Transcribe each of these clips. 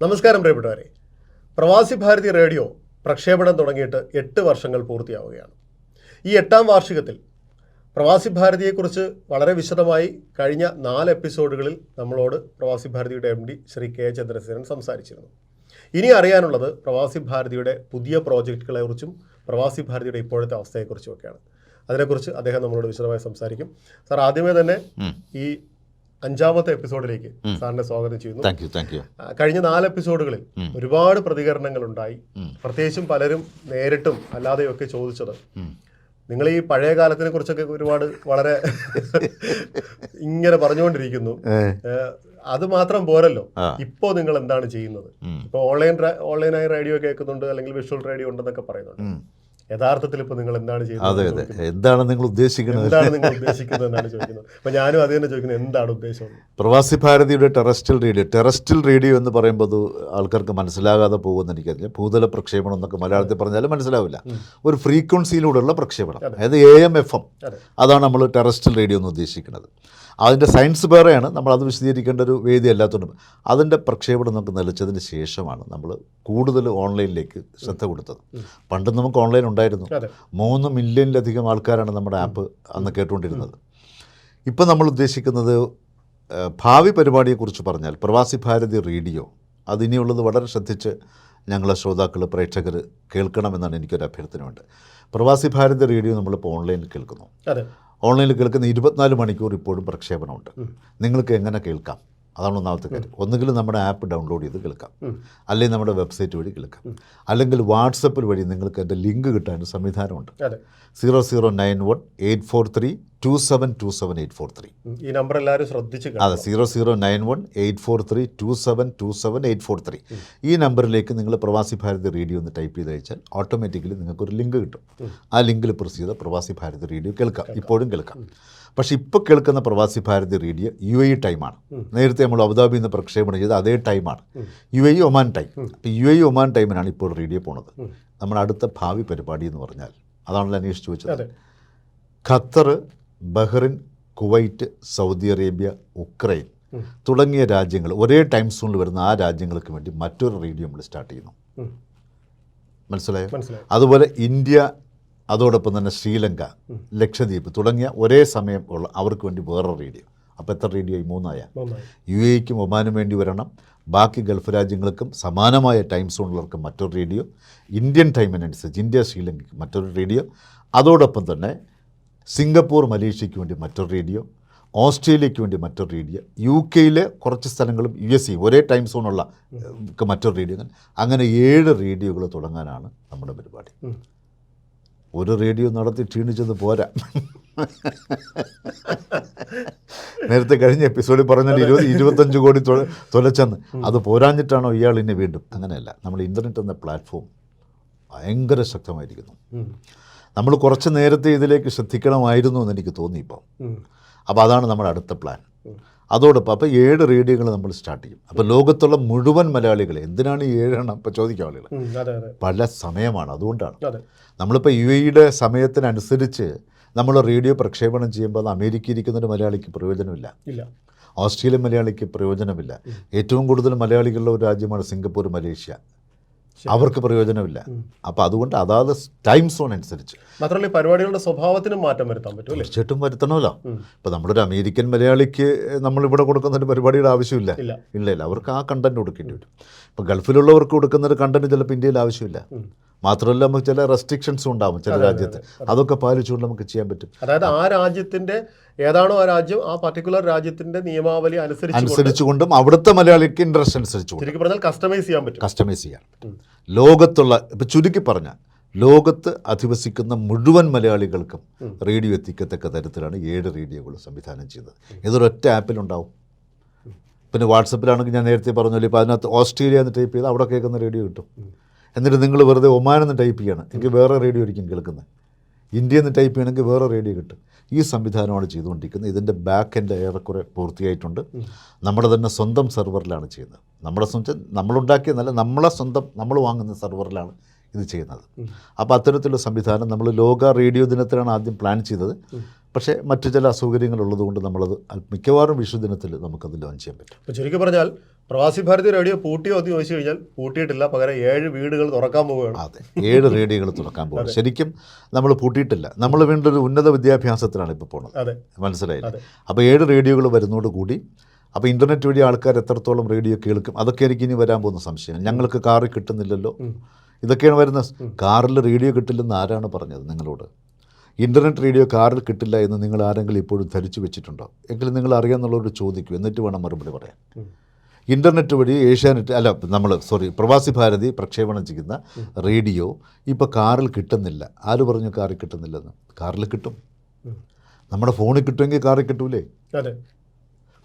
നമസ്കാരം പ്രിയപ്പെട്ടവരെ. പ്രവാസി ഭാരതി റേഡിയോ പ്രക്ഷേപണം തുടങ്ങിയിട്ട് എട്ട് വർഷങ്ങൾ പൂർത്തിയാവുകയാണ്. ഈ എട്ടാം വാർഷികത്തിൽ പ്രവാസി ഭാരതിയെക്കുറിച്ച് വളരെ വിശദമായി കഴിഞ്ഞ നാല് എപ്പിസോഡുകളിൽ നമ്മളോട് Pravasi ഭാരതിയുടെ M D Shri K Chandrasenan സംസാരിച്ചിരുന്നു. ഇനി അറിയാനുള്ളത് പ്രവാസി ഭാരതിയുടെ പുതിയ പ്രോജക്റ്റുകളെക്കുറിച്ചും പ്രവാസി ഭാരതിയുടെ ഇപ്പോഴത്തെ അവസ്ഥയെക്കുറിച്ചും ഒക്കെയാണ് അതിനെക്കുറിച്ച് അദ്ദേഹം നമ്മളോട് വിശദമായി സംസാരിക്കും. സാർ ആദ്യമേ തന്നെ ഈ അഞ്ചാമത്തെ എപ്പിസോഡിലേക്ക് സാറിനെ സ്വാഗതം ചെയ്യുന്നു. താങ്ക് യു താങ്ക് യു കഴിഞ്ഞ നാല് എപ്പിസോഡുകളിൽ ഒരുപാട് പ്രതികരണങ്ങൾ ഉണ്ടായി പ്രത്യേകിച്ചും പലരും നേരിട്ടും അല്ലാതെയും ഒക്കെ ചോദിച്ചത്. നിങ്ങൾ ഈ പഴയ കാലത്തിനെ കുറിച്ചൊക്കെ ഒരുപാട് വളരെ ഇങ്ങനെ പറഞ്ഞുകൊണ്ടിരിക്കുന്നു. അത് മാത്രം പോരല്ലോ. ഇപ്പോ നിങ്ങൾ എന്താണ് ചെയ്യുന്നത്? ഇപ്പൊ ഓൺലൈൻ ഓൺലൈനായി റേഡിയോ കേൾക്കുന്നുണ്ട് അല്ലെങ്കിൽ വിഷ്വൽ റേഡിയോ ഉണ്ടെന്നൊക്കെ പറയുന്നുണ്ട്. യഥാർത്ഥത്തിൽ ഇപ്പൊ നിങ്ങൾ എന്താണ് ചെയ്യുന്നത് അതെ എന്താണ് നിങ്ങൾ ഉദ്ദേശിക്കുന്നത്? എന്താണ് നിങ്ങൾ ഉദ്ദേശിക്കുന്നത് എന്നാണ് ചോദിക്കുന്നത്. അപ്പൊ ഞാനും അത് തന്നെ ചോദിക്കുന്നത് എന്താണ് ഉദ്ദേശം? പ്രവാസി ഭാരതിയുടെ ടെറസ്ട്രിയൽ റേഡിയോ ടെറസ്ട്രിയൽ റേഡിയോ എന്ന് പറയുമ്പോൾ ആൾക്കാർക്ക് മനസ്സിലാകാതെ പോകുമെന്ന് എനിക്കറിയില്ല. ഭൂതല പ്രക്ഷേപണം എന്നൊക്കെ മലയാളത്തിൽ പറഞ്ഞാലും മനസ്സിലാവില്ല. ഒരു ഫ്രീക്വൻസിയിലൂടെയുള്ള പ്രക്ഷേപണം. അതായത് എ എം എഫ് എം അതാണ് നമ്മൾ ടെറസ്ട്രിയൽ റേഡിയോ എന്ന് ഉദ്ദേശിക്കുന്നത്. അതിന്റെ സയൻസ് വേറെയാണ്. നമ്മൾ അത് വിശദീകരിക്കേണ്ട ഒരു വേദി അല്ലാത്തതുകൊണ്ട്. അതിന്റെ പ്രക്ഷേപണം നമുക്ക് നിലച്ചതിന് ശേഷമാണ് നമ്മൾ കൂടുതൽ ഓൺലൈനിലേക്ക് ശ്രദ്ധ കൊടുത്തത്. പണ്ട് നമുക്ക് ഓൺലൈൻ ഉണ്ടായിരുന്നു. മൂന്ന് മില്യണിലധികം ആൾക്കാരാണ് നമ്മുടെ ആപ്പ് അന്ന് കേട്ടുകൊണ്ടിരുന്നത്. ഇപ്പം നമ്മൾ ഉദ്ദേശിക്കുന്നത് ഭാവി പരിപാടിയെക്കുറിച്ച് പറഞ്ഞാൽ പ്രവാസി ഭാരതി റേഡിയോ അതിനിയുള്ളത് വളരെ ശ്രദ്ധിച്ച് ഞങ്ങളെ ശ്രോതാക്കൾ പ്രേക്ഷകർ കേൾക്കണമെന്നാണ് എനിക്കൊരു അഭ്യർത്ഥനയുണ്ട്. പ്രവാസി ഭാരതി റേഡിയോ നമ്മളിപ്പോൾ ഓൺലൈനിൽ കേൾക്കുന്നു. ഓൺലൈനിൽ കേൾക്കുന്ന ഇരുപത്തിനാല് മണിക്കൂർ ഇപ്പോഴും പ്രക്ഷേപണമുണ്ട്. നിങ്ങൾക്ക് എങ്ങനെ കേൾക്കാം? അതാണ് ഒന്നാമത്തെ കാര്യം. ഒന്നുകിൽ നമ്മുടെ ആപ്പ് ഡൗൺലോഡ് ചെയ്ത് കേൾക്കാം. അല്ലെങ്കിൽ നമ്മുടെ വെബ്സൈറ്റ് വഴി കേൾക്കാം. അല്ലെങ്കിൽ വാട്സപ്പിൽ വഴി നിങ്ങൾക്ക് എന്റെ ലിങ്ക് കിട്ടാൻ സംവിധാനമുണ്ട്. Zero zero nine one eight four three two seven two seven eight four three. ഈ നമ്പർ എല്ലാവരും ശ്രദ്ധിച്ച് അതെ zero zero nine one eight four three two seven two seven eight four three. ഈ നമ്പറിലേക്ക് നിങ്ങൾ പ്രവാസി ഭാരതി റേഡിയോ ഒന്ന് ടൈപ്പ് ചെയ്ത് അയച്ചാൽ ഓട്ടോമാറ്റിക്കലി നിങ്ങൾക്കൊരു ലിങ്ക് കിട്ടും. ആ ലിങ്കിൽ പ്രസ് ചെയ്ത് പ്രവാസി ഭാരതി റേഡിയോ കേൾക്കാം. ഇപ്പോഴും കേൾക്കാം. പക്ഷേ ഇപ്പോൾ കേൾക്കുന്ന പ്രവാസി ഭാരതി റേഡിയോ യു എ ടൈമാണ്. നേരത്തെ നമ്മൾ അബുദാബി നിന്ന് പ്രക്ഷേപണം ചെയ്ത അതേ ടൈമാണ്. U A Oman time. അപ്പോൾ യു എ ഒമാൻ ടൈമിനാണ് ഇപ്പോൾ റേഡിയോ പോണത്. നമ്മുടെ അടുത്ത ഭാവി പരിപാടി എന്ന് പറഞ്ഞാൽ അതാണല്ലോ അന്വേഷിച്ച് ചോദിച്ചത്. Qatar Bahrain Kuwait Saudi Arabia Ukraine തുടങ്ങിയ രാജ്യങ്ങൾ ഒരേ ടൈം സോണിൽ വരുന്ന ആ രാജ്യങ്ങൾക്ക് വേണ്ടി മറ്റൊരു റേഡിയോ നമ്മൾ സ്റ്റാർട്ട് ചെയ്യുന്നു. മനസ്സിലായോ. അതുപോലെ ഇന്ത്യ അതോടൊപ്പം തന്നെ ശ്രീലങ്ക ലക്ഷദ്വീപ് തുടങ്ങിയ ഒരേ സമയം ഉള്ള അവർക്ക് വേണ്ടി വേറെ റേഡിയോ. അപ്പോൾ എത്ര റേഡിയോ ഈ മൂന്നായ. യു എക്കും ഒമാനും വേണ്ടി വരണം. ബാക്കി ഗൾഫ് രാജ്യങ്ങൾക്കും സമാനമായ ടൈം സോണിലുള്ളവർക്ക് മറ്റൊരു റേഡിയോ. ഇന്ത്യൻ ടൈമിനനുസരിച്ച് ഇന്ത്യ ശ്രീലങ്കയ്ക്ക് മറ്റൊരു റേഡിയോ. അതോടൊപ്പം തന്നെ സിംഗപ്പൂർ മലേഷ്യയ്ക്ക് വേണ്ടി മറ്റൊരു റേഡിയോ. ഓസ്ട്രേലിയയ്ക്ക് വേണ്ടി മറ്റൊരു റേഡിയോ. യു കെയിലെ കുറച്ച് സ്ഥലങ്ങളും യു എസ് സി ഒരേ ടൈം സോണുള്ള മറ്റൊരു റേഡിയോ. അങ്ങനെ ഏഴ് റേഡിയോകൾ തുടങ്ങാനാണ് നമ്മുടെ പരിപാടി. ഒരു റേഡിയോ നടത്തി ക്ഷീണിച്ചത് പോരാ. നേരത്തെ കഴിഞ്ഞ എപ്പിസോഡിൽ പറഞ്ഞാൽ ഇരുപത് ഇരുപത്തഞ്ച് കോടി തൊ- തൊലച്ചെന്ന്. അത് പോരാഞ്ഞിട്ടാണോ ഇയാൾ ഇനി വീണ്ടും? അങ്ങനെയല്ല. നമ്മൾ ഇന്റർനെറ്റ് എന്ന പ്ലാറ്റ്ഫോം ഭയങ്കര ശക്തമായിരിക്കുന്നു. നമ്മൾ കുറച്ച് നേരത്തെ ഇതിലേക്ക് ശ്രദ്ധിക്കണമായിരുന്നു എന്ന് എനിക്ക് തോന്നി ഇപ്പോൾ അപ്പോൾ അതാണ് നമ്മുടെ അടുത്ത പ്ലാൻ. അതോടൊപ്പം അപ്പോൾ ഏഴ് റേഡിയോകൾ നമ്മൾ സ്റ്റാർട്ട് ചെയ്യും. അപ്പോൾ ലോകത്തുള്ള മുഴുവൻ മലയാളികളെ എന്തിനാണ് ഈ ഏഴെണ്ണം ഇപ്പോൾ ചോദിക്കുക ആളുകൾ പല സമയമാണ് അതുകൊണ്ടാണ്. അതെ. നമ്മളിപ്പോൾ യു എയുടെ സമയത്തിനനുസരിച്ച് നമ്മൾ റേഡിയോ പ്രക്ഷേപണം ചെയ്യുമ്പോൾ അത് അമേരിക്കയിൽ ഇരിക്കുന്ന ഒരു മലയാളിക്ക് പ്രയോജനമില്ല. ഓസ്ട്രേലിയൻ മലയാളിക്ക് പ്രയോജനമില്ല. ഏറ്റവും കൂടുതൽ മലയാളികളുള്ള ഒരു രാജ്യമാണ് സിംഗപ്പൂർ മലേഷ്യ. അവർക്ക് പ്രയോജനമില്ല. അപ്പോൾ അതുകൊണ്ട് അതാത് ടൈം സോൺ അനുസരിച്ച്. മാത്രമല്ല പരിപാടികളുടെ സ്വഭാവത്തിനും മാറ്റം വരുത്താൻ പറ്റും തീർച്ചയായിട്ടും വരുത്തണമല്ലോ. ഇപ്പോൾ നമ്മളൊരു അമേരിക്കൻ മലയാളിക്ക് നമ്മളിവിടെ കൊടുക്കുന്ന ഒരു പരിപാടിയുടെ ആവശ്യമില്ല. ഇല്ല. ഇല്ല ഇല്ല. അവർക്ക് ആ കണ്ടന്റ് കൊടുക്കേണ്ടി വരും. ഇപ്പോൾ ഗൾഫിലുള്ളവർക്ക് കൊടുക്കുന്ന ഒരു കണ്ടന്റ് ചിലപ്പോൾ ഇന്ത്യയിൽ ആവശ്യമില്ല. മാത്രമല്ല നമുക്ക് ചില റെസ്ട്രിക്ഷൻസും ഉണ്ടാവും ചില രാജ്യത്ത്. അതൊക്കെ പാലിച്ചുകൊണ്ട് നമുക്ക് ചെയ്യാൻ പറ്റും. അതായത് ആ രാജ്യത്തിന്റെ ഏതാണോ ആ രാജ്യം ആ പർട്ടിക്കുലർ രാജ്യത്തിന്റെ നിയമാവലി അനുസരിച്ച് അനുസരിച്ചുകൊണ്ടും അവിടുത്തെ മലയാളിക്ക് ഇൻട്രസ്റ്റ് അനുസരിച്ച് ശരിക്കും പറഞ്ഞാൽ കസ്റ്റമൈസ് ചെയ്യാൻ പറ്റും. കസ്റ്റമൈസ് ചെയ്യാൻ ലോകത്തുള്ള ഇപ്പം ചുരുക്കി പറഞ്ഞാൽ ലോകത്ത് അധിവസിക്കുന്ന മുഴുവൻ മലയാളികൾക്കും റേഡിയോ എത്തിക്കത്തക്ക തരത്തിലാണ് ഏഴ് റേഡിയോകൾ സംവിധാനം ചെയ്യുന്നത്. ഇതൊരൊറ്റ ആപ്പിലുണ്ടാവും. പിന്നെ വാട്സപ്പിലാണെങ്കിൽ ഞാൻ നേരത്തെ പറഞ്ഞല്ലോ ഇപ്പോൾ അതിനകത്ത് ഓസ്ട്രേലിയ എന്ന് ടൈപ്പ് ചെയ്ത് അവിടെ കേൾക്കുന്ന റേഡിയോ കിട്ടും. എന്നിട്ട് നിങ്ങൾ വെറുതെ ഒമാൻ എന്ന് ടൈപ്പ് ചെയ്യണം. എനിക്ക് വേറെ റേഡിയോ ആയിരിക്കും കേൾക്കുന്നത്. ഇന്ത്യ എന്ന് ടൈപ്പ് ചെയ്യണമെങ്കിൽ വേറെ റേഡിയോ കിട്ടും. ഈ സംവിധാനമാണ് ചെയ്തുകൊണ്ടിരിക്കുന്നത്. ഇതിന്റെ ബാക്ക് എന്റെ ഏറെക്കുറെ പൂർത്തിയായിട്ടുണ്ട്. നമ്മുടെ തന്നെ സ്വന്തം സെർവറിലാണ് ചെയ്യുന്നത്. നമ്മുടെ സ്വന്തം നമ്മളുണ്ടാക്കിയെന്നല്ല നമ്മളെ സ്വന്തം നമ്മൾ വാങ്ങുന്ന സെർവറിലാണ് ഇത് ചെയ്യുന്നത്. അപ്പോൾ അത്തരത്തിലുള്ള സംവിധാനം നമ്മൾ ലോക റേഡിയോ ദിനത്തിലാണ് ആദ്യം പ്ലാൻ ചെയ്തത്. പക്ഷേ മറ്റു ചില അസൗകര്യങ്ങൾ ഉള്ളതുകൊണ്ട് നമ്മളത് മിക്കവാറും വിഷു ദിനത്തിൽ നമുക്കത് ലോഞ്ച് ചെയ്യാൻ പറ്റും. ചുരുക്കി പറഞ്ഞാൽ പ്രവാസി ഭാരതി റേഡിയോ പൂട്ടിയോ എന്ന് ചോദിച്ചു കഴിഞ്ഞാൽ പൂട്ടിയിട്ടില്ല. പകരം ഏഴ് വീടുകൾ തുറക്കാൻ പോവുകയാണ്. അതെ ഏഴ് റേഡിയോകൾ തുറക്കാൻ പോകുന്നത് ശരിക്കും നമ്മൾ പൂട്ടിയിട്ടില്ല. നമ്മൾ വീണ്ടും ഒരു ഉന്നത വിദ്യാഭ്യാസത്തിലാണ് ഇപ്പോൾ പോകുന്നത്. അതെ. മനസ്സിലായില്ലേ? അപ്പോൾ ഏഴ് റേഡിയോകൾ വരുന്നതോട് കൂടി അപ്പോൾ ഇന്റർനെറ്റ് വഴി ആൾക്കാർ എത്രത്തോളം റേഡിയോ കേൾക്കും? അതൊക്കെ എനിക്ക് ഇനി വരാൻ പോകുന്ന സംശയമാണ്. ഞങ്ങൾക്ക് കാറ് കിട്ടുന്നില്ലല്ലോ. ഇതൊക്കെയാണ് വരുന്നത്. കാറിൽ റേഡിയോ കിട്ടില്ലെന്ന് ആരാണ് പറഞ്ഞത് നിങ്ങളോട്? ഇന്റർനെറ്റ് റേഡിയോ കാറിൽ കിട്ടില്ല എന്ന് നിങ്ങൾ ആരെങ്കിലും ഇപ്പോഴും ധരിച്ചു വെച്ചിട്ടുണ്ടോ? എങ്കിലും നിങ്ങൾ അറിയാമെന്നുള്ളവരോട് ചോദിക്കൂ. എന്നിട്ട് വേണം മറുപടി പറയാൻ. ഇന്റർനെറ്റ് വഴി ഏഷ്യാനെറ്റ് അല്ല നമ്മൾ സോറി പ്രവാസി ഭാരതി പ്രക്ഷേപണം ചെയ്യുന്ന റേഡിയോ ഇപ്പോൾ കാറിൽ കിട്ടുന്നില്ല. ആര് പറഞ്ഞു കാറിൽ കിട്ടുന്നില്ലെന്ന്? കാറിൽ കിട്ടും. നമ്മുടെ ഫോണിൽ കിട്ടുമെങ്കിൽ കാറിൽ കിട്ടൂലേ? അതെ.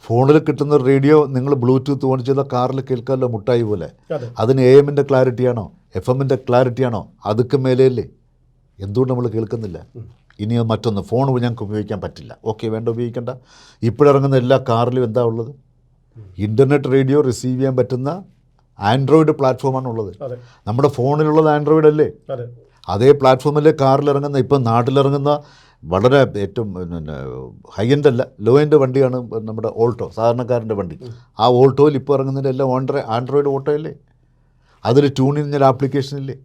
ഫോണിൽ കിട്ടുന്ന റേഡിയോ നിങ്ങൾ ബ്ലൂടൂത്ത് ഓൺ ചെയ്താൽ കാറിൽ കേൾക്കാമല്ലോ മുട്ടായി പോലെ. അതെ. അതിന് എ എമ്മിന്റെ ക്ലാരിറ്റിയാണോ എഫ് എമ്മിന്റെ ക്ലാരിറ്റിയാണോ അതൊക്കെ മേലെയല്ലേ? എന്തുകൊണ്ട് നമ്മൾ കേൾക്കുന്നില്ല? ഇനി മറ്റൊന്ന് ഫോൺ ഞങ്ങൾക്ക് ഉപയോഗിക്കാൻ പറ്റില്ല. ഓക്കെ വേണ്ട ഉപയോഗിക്കേണ്ട. ഇപ്പോഴിറങ്ങുന്ന എല്ലാ കാറിലും എന്താ ഉള്ളത്? ഇന്റർനെറ്റ് റേഡിയോ റിസീവ് ചെയ്യാൻ പറ്റുന്ന ആൻഡ്രോയിഡ് പ്ലാറ്റ്ഫോമാണ് ഉള്ളത് നമ്മുടെ ഫോണിലുള്ളത് ആൻഡ്രോയിഡ് അല്ലേ അതെ പ്ലാറ്റ്ഫോമിൽ കാറിലിറങ്ങുന്ന ഇപ്പം നാട്ടിലിറങ്ങുന്ന വളരെ ഏറ്റവും പിന്നെ ഹൈ എൻഡ് അല്ല ലോ എൻഡ് വണ്ടിയാണ് നമ്മുടെ ഓൾട്ടോ സാധാരണക്കാരന്റെ വണ്ടി. ആ ഓൾട്ടോയിൽ ഇപ്പോൾ ഇറങ്ങുന്നതിന്റെ എല്ലാം ഓൺഡ്രോ ആൻഡ്രോയിഡ് ഓട്ടോ അല്ലേ അതിൽ ട്യൂൺ ചെയ്യുന്ന ആപ്ലിക്കേഷൻ ഇല്ലേ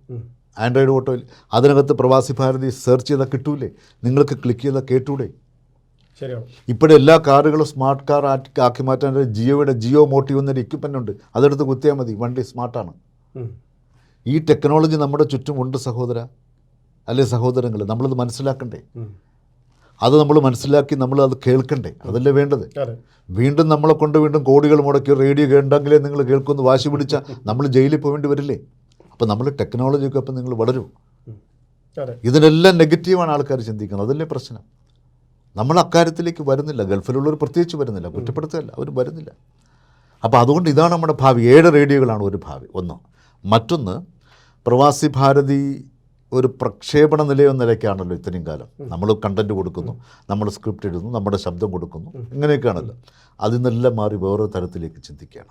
ആൻഡ്രോയിഡ് ഓട്ടോയിൽ. അതിനകത്ത് പ്രവാസി ഭാരതി സെർച്ച് ചെയ്താൽ കിട്ടൂലേ? നിങ്ങൾക്ക് ക്ലിക്ക് ചെയ്താൽ കേട്ടൂടെ? ഇപ്പോഴും എല്ലാ കാറുകളും സ്മാർട്ട് കാർ ആക്കി മാറ്റാൻ ജിയോയുടെ ജിയോ മോട്ടീവ് എന്നൊരു എക്യുപ്മെന്റ് ഉണ്ട്. അതെടുത്ത് കുത്തിയാൽ മതി. വണ്ടി സ്മാർട്ടാണ് ഈ ടെക്നോളജി നമ്മുടെ ചുറ്റും ഉണ്ട് സഹോദര. അല്ലെ സഹോദരങ്ങൾ നമ്മളത് മനസ്സിലാക്കണ്ടേ? അത് നമ്മൾ മനസ്സിലാക്കി നമ്മൾ അത് കേൾക്കണ്ടേ? അതല്ലേ വേണ്ടത്? വീണ്ടും നമ്മളെ കൊണ്ട് വീണ്ടും കോടികൾ മുടക്കി റേഡിയോ കേണ്ടെങ്കിലേ നിങ്ങൾ കേൾക്കുമെന്ന് വാശി പിടിച്ചാൽ നമ്മൾ ജയിലിൽ പോകേണ്ടി വരില്ലേ? അപ്പോൾ നമ്മൾ ടെക്നോളജിയൊക്കെ അപ്പം നിങ്ങൾ വളരും. ഇതിനെല്ലാം നെഗറ്റീവാണ് ആൾക്കാർ ചിന്തിക്കുന്നത്. അതല്ലേ പ്രശ്നം? നമ്മൾ അക്കാര്യത്തിലേക്ക് വരുന്നില്ല. ഗൾഫിലുള്ളവർ പ്രത്യേകിച്ച് വരുന്നില്ല. കുറ്റപ്പെടുത്തുകയല്ല. അവർ വരുന്നില്ല. അപ്പോൾ അതുകൊണ്ട് ഇതാണ് നമ്മുടെ ഭാവി. ഏഴ് റേഡിയോകളാണ് ഒരു ഭാവി. ഒന്ന്. മറ്റൊന്ന് പ്രവാസി ഭാരതി ഒരു പ്രക്ഷേപണ നിലയം നിലയ്ക്കാണല്ലോ ഇത്രയും കാലം. നമ്മൾ കണ്ടന്റ് കൊടുക്കുന്നു. നമ്മൾ സ്ക്രിപ്റ്റ് എഴുതുന്നു നമ്മുടെ ശബ്ദം കൊടുക്കുന്നു. ഇങ്ങനെയൊക്കെയാണല്ലോ. അതിൽ നിന്നെല്ലാം മാറി വേറെ തരത്തിലേക്ക് ചിന്തിക്കുകയാണ്.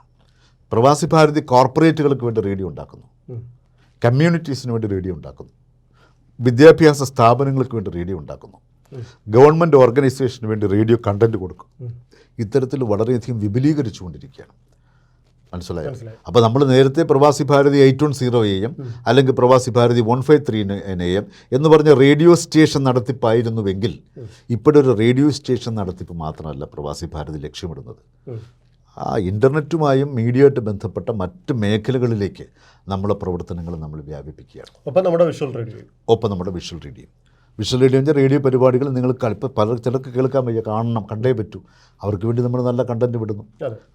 പ്രവാസി ഭാരതി കോർപ്പറേറ്റുകൾക്ക് വേണ്ടി റേഡിയോ ഉണ്ടാക്കുന്നു. കമ്മ്യൂണിറ്റീസിന് വേണ്ടി റേഡിയോ ഉണ്ടാക്കുന്നു. വിദ്യാഭ്യാസ സ്ഥാപനങ്ങൾക്ക് വേണ്ടി റേഡിയോ ഉണ്ടാക്കുന്നു. ഗവൺമെന്റ് ഓർഗനൈസേഷന് വേണ്ടി റേഡിയോ കണ്ടന്റ് കൊടുക്കും. ഇത്തരത്തിൽ വളരെയധികം വിപുലീകരിച്ചുകൊണ്ടിരിക്കുകയാണ്. മനസ്സിലായോ? മനസ്സിലായി. അപ്പോൾ നമ്മൾ നേരത്തെ Pravasi Bharathi eight one zero A M അല്ലെങ്കിൽ Pravasi Bharathi one five three A M എന്ന് പറഞ്ഞ റേഡിയോ സ്റ്റേഷൻ നടത്തിപ്പായിരുന്നുവെങ്കിൽ ഇപ്പോഴൊരു റേഡിയോ സ്റ്റേഷൻ നടത്തിപ്പ് മാത്രമല്ല പ്രവാസി ഭാരതി ലക്ഷ്യമിടുന്നത്. ആ ഇന്റർനെറ്റുമായും മീഡിയയായിട്ട് ബന്ധപ്പെട്ട മറ്റ് മേഖലകളിലേക്ക് നമ്മളെ പ്രവർത്തനങ്ങൾ നമ്മൾ വ്യാപിപ്പിക്കുകയാണ്. ഒപ്പം നമ്മുടെ വിഷ്വൽ റേഡിയോ. ഒപ്പം നമ്മുടെ വിഷ്വൽ റേഡിയോ. വിഷ്വൽ റേഡിയോ എന്ന് റേഡിയോ പരിപാടികൾ നിങ്ങൾ ഇപ്പം പല ചിലർക്ക് കേൾക്കാൻ വയ്യ കാണണം കണ്ടേ പറ്റൂ. അവർക്ക് വേണ്ടി നമ്മൾ നല്ല കണ്ടന്റ് വിടുന്നു.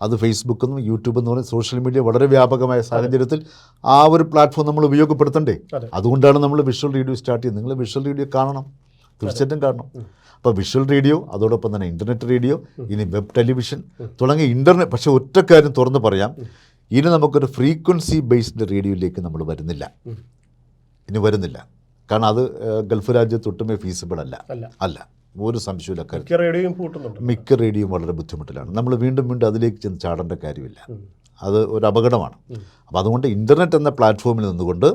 അത്. ഫേസ്ബുക്ക് എന്നും യൂട്യൂബ് എന്ന് പറയുന്ന സോഷ്യൽ മീഡിയ വളരെ വ്യാപകമായ സാഹചര്യത്തിൽ ആ ഒരു പ്ലാറ്റ്ഫോം നമ്മൾ ഉപയോഗപ്പെടുത്തണ്ടേ. അതുകൊണ്ടാണ് നമ്മൾ വിഷ്വൽ റേഡിയോ സ്റ്റാർട്ട് ചെയ്യുന്നത്. നിങ്ങൾ വിഷ്വൽ റേഡിയോ കാണണം. തീർച്ചയായിട്ടും കാണണം. അപ്പോൾ വിഷ്വൽ റേഡിയോ അതോടൊപ്പം തന്നെ ഇന്റർനെറ്റ് റേഡിയോ ഇനി വെബ് ടെലിവിഷൻ തുടങ്ങിയ ഇന്റർനെറ്റ് പക്ഷേ ഒറ്റ കാര്യം തുറന്ന് പറയാം. ഇനി നമുക്കൊരു ഫ്രീക്വൻസി ബേസ്ഡ് റേഡിയോയിലേക്ക് നമ്മൾ വരുന്നില്ല. ഇനി വരുന്നില്ല. കാരണം അത് ഗൾഫ് രാജ്യത്ത് ഒട്ടുമേ ഫീസിബിൾ അല്ല. അല്ല. ഒരു സംശയമില്ല മിക്ക റേഡിയോയും മിക്ക റേഡിയോയും വളരെ ബുദ്ധിമുട്ടിലാണ്. നമ്മൾ വീണ്ടും വീണ്ടും അതിലേക്ക് ചെന്ന് ചാടേണ്ട കാര്യമില്ല. അത് ഒരു അപകടമാണ്. അപ്പോൾ അതുകൊണ്ട് ഇന്റർനെറ്റ് എന്ന പ്ലാറ്റ്ഫോമിൽ നിന്നുകൊണ്ട്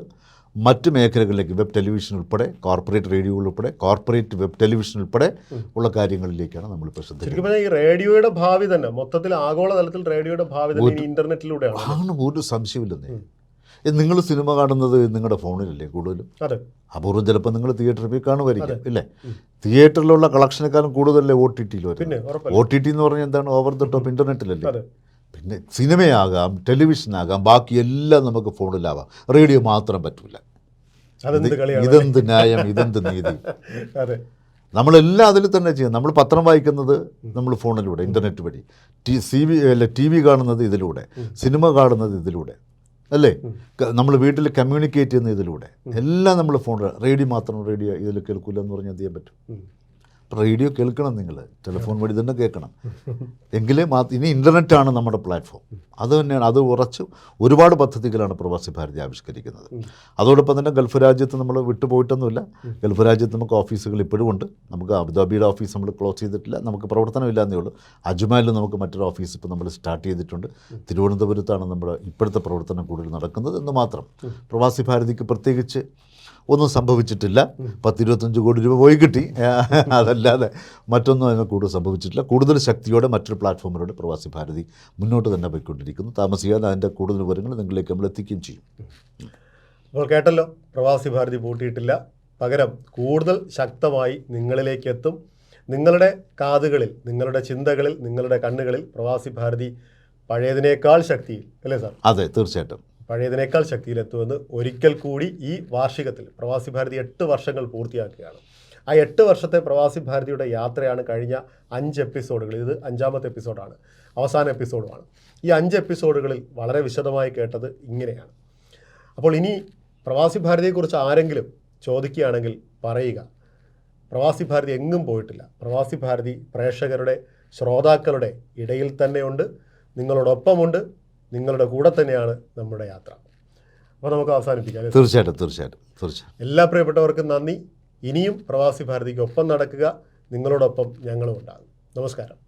മറ്റ് മേഖലകളിലേക്ക് വെബ് ടെലിവിഷൻ ഉൾപ്പെടെ കോർപ്പറേറ്റ് റേഡിയോ ഉൾപ്പെടെ കോർപ്പറേറ്റ് വെബ് ടെലിവിഷൻ ഉൾപ്പെടെ ഉള്ള കാര്യങ്ങളിലേക്കാണ് നമ്മൾ ശ്രദ്ധിക്കുന്നത് ഈ റേഡിയോയുടെ ഭാവി തന്നെ മൊത്തത്തിൽ ആഗോള തലത്തിൽ റേഡിയോയുടെ ഭാവി തന്നെ ഇനി ഇന്റർനെറ്റിലൂടെയാണ് ആണ് ഒരു സംശയമില്ലെന്നേ നിങ്ങൾ സിനിമ കാണുന്നത് നിങ്ങളുടെ ഫോണിലല്ലേ കൂടുതലും? അപൂർവം ചിലപ്പോൾ നിങ്ങൾ തിയേറ്ററിൽ പോയി കാണുമായിരിക്കും ഇല്ലേ? തിയേറ്ററിലുള്ള കളക്ഷനേക്കാളും കൂടുതലല്ലേ ഒ ടി ടിയിൽ വരും ഒ ടി ടി എന്ന് പറഞ്ഞാൽ എന്താണ്? ഓവർ ദ ടോപ്പ് ഇന്റർനെറ്റിലല്ലേ പിന്നെ സിനിമയാകാം ടെലിവിഷനാകാം ബാക്കി എല്ലാം നമുക്ക് ഫോണിലാവാം. റേഡിയോ മാത്രം പറ്റില്ല ഇതെന്ത് ന്യായം ഇതെന്ത് നീതി? നമ്മളെല്ലാം അതിൽ തന്നെ ചെയ്യും. നമ്മൾ പത്രം വായിക്കുന്നത് നമ്മൾ ഫോണിലൂടെ ഇന്റർനെറ്റ് വഴി. ടി സി വി അല്ല ടി വി കാണുന്നത് ഇതിലൂടെ സിനിമ കാണുന്നത് ഇതിലൂടെ. അല്ലേ? നമ്മൾ വീട്ടിൽ കമ്മ്യൂണിക്കേറ്റ് ചെയ്യുന്ന ഇതിലൂടെ. എല്ലാം നമ്മൾ ഫോണിൽ റേഡിയോ മാത്രം റേഡിയോ ഇതിൽ കേൾക്കില്ല എന്ന് പറഞ്ഞാൽ ചെയ്യാൻ പറ്റും. റേഡിയോ കേൾക്കണം നിങ്ങൾ ടെലിഫോൺ വഴി തന്നെ കേൾക്കണം. എങ്കിലേ മാ ഇനി ഇന്റർനെറ്റാണ് നമ്മുടെ പ്ലാറ്റ്ഫോം അത് തന്നെയാണ്. അത് ഉറച്ച് ഒരുപാട് പദ്ധതികളാണ് പ്രവാസി ഭാരതി ആവിഷ്കരിക്കുന്നത്. അതോടൊപ്പം തന്നെ ഗൾഫ് രാജ്യത്ത് നമ്മൾ വിട്ടുപോയിട്ടൊന്നുമില്ല. ഗൾഫ് രാജ്യത്ത് നമുക്ക് ഓഫീസുകൾ ഇപ്പോഴും ഉണ്ട്. നമുക്ക് അബുദാബിയുടെ ഓഫീസ് നമ്മൾ ക്ലോസ് ചെയ്തിട്ടില്ല. നമുക്ക് പ്രവർത്തനമില്ല എന്നേ ഉള്ളൂ. അജ്മാലിൽ നമുക്ക് മറ്റൊരു ഓഫീസ് ഇപ്പോൾ നമ്മൾ സ്റ്റാർട്ട് ചെയ്തിട്ടുണ്ട്. തിരുവനന്തപുരത്താണ് നമ്മുടെ ഇപ്പോഴത്തെ പ്രവർത്തനം കൂടുതൽ നടക്കുന്നത് എന്ന് മാത്രം. പ്രവാസി ഭാരതിക്ക് പ്രത്യേകിച്ച് ഒന്നും സംഭവിച്ചിട്ടില്ല. പത്തിരുപത്തഞ്ച് കോടി രൂപ പോയി കിട്ടി. അതല്ലാതെ മറ്റൊന്നും അതിന് കൂടുതൽ സംഭവിച്ചിട്ടില്ല. കൂടുതൽ ശക്തിയോടെ മറ്റൊരു പ്ലാറ്റ്ഫോമിലൂടെ പ്രവാസി ഭാരതി മുന്നോട്ട് തന്നെ പോയിക്കൊണ്ടിരിക്കുന്നു താമസിയാതെ അതിന്റെ കൂടുതൽ വിവരങ്ങൾ നിങ്ങളിലേക്ക് നമ്മൾ എത്തിക്കുകയും ചെയ്യും. അപ്പോൾ കേട്ടല്ലോ പ്രവാസി ഭാരതി പൂട്ടിയിട്ടില്ല. പകരം കൂടുതൽ ശക്തമായി നിങ്ങളിലേക്ക് എത്തും. നിങ്ങളുടെ കാതുകളിൽ നിങ്ങളുടെ ചിന്തകളിൽ നിങ്ങളുടെ കണ്ണുകളിൽ പ്രവാസി ഭാരതി പഴയതിനേക്കാൾ ശക്തിയിൽ അല്ലേ സാർ? അതെ തീർച്ചയായിട്ടും. പഴയതിനേക്കാൾ ശക്തിയിലെത്തുമെന്ന് ഒരിക്കൽ കൂടി ഈ വാർഷികത്തിൽ പ്രവാസി ഭാരതി എട്ട് വർഷങ്ങൾ പൂർത്തിയാക്കുകയാണ്. ആ എട്ട് വർഷത്തെ പ്രവാസി ഭാരതിയുടെ യാത്രയാണ് കഴിഞ്ഞ അഞ്ച് എപ്പിസോഡുകൾ ഇത് അഞ്ചാമത്തെ എപ്പിസോഡാണ്. അവസാന എപ്പിസോഡുമാണ്. ഈ അഞ്ച് എപ്പിസോഡുകളിൽ വളരെ വിശദമായി കേട്ടത് ഇങ്ങനെയാണ്. അപ്പോൾ ഇനി പ്രവാസി ഭാരതിയെക്കുറിച്ച് ആരെങ്കിലും ചോദിക്കുകയാണെങ്കിൽ പറയുക. പ്രവാസി ഭാരതി എങ്ങും പോയിട്ടില്ല. പ്രവാസി ഭാരതി പ്രേക്ഷകരുടെ ശ്രോതാക്കളുടെ ഇടയിൽ തന്നെയുണ്ട് നിങ്ങളോടൊപ്പമുണ്ട്. നിങ്ങളുടെ കൂടെ തന്നെയാണ് നമ്മുടെ യാത്ര. അപ്പോൾ നമുക്ക് അവസാനിപ്പിക്കാം? തീർച്ചയായിട്ടും തീർച്ചയായിട്ടും തീർച്ചയായിട്ടും. എല്ലാ പ്രിയപ്പെട്ടവർക്കും നന്ദി. ഇനിയും പ്രവാസി ഭാരതിക്ക് ഒപ്പം നടക്കുക. നിങ്ങളോടൊപ്പം ഞങ്ങളും ഉണ്ടാകും. നമസ്കാരം.